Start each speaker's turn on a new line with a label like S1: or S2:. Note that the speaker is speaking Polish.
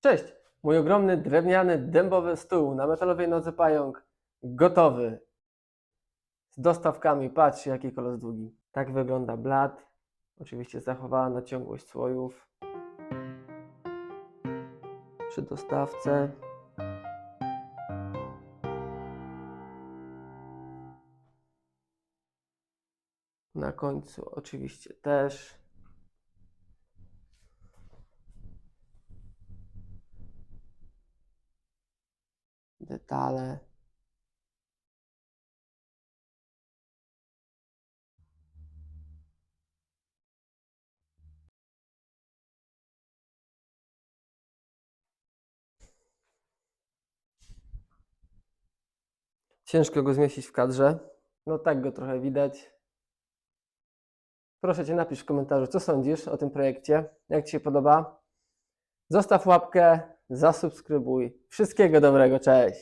S1: Cześć! Mój ogromny drewniany dębowy stół na metalowej nodze pająk gotowy. Z dostawkami. Patrz jaki kolos długi. Tak wygląda blat. Oczywiście zachowana ciągłość słojów. Przy dostawce. Na końcu oczywiście też. Detale. Ciężko go zmieścić w kadrze. No tak go trochę widać. Proszę Cię, napisz w komentarzu, co sądzisz o tym projekcie, jak Ci się podoba. Zostaw łapkę, zasubskrybuj. Wszystkiego dobrego, cześć!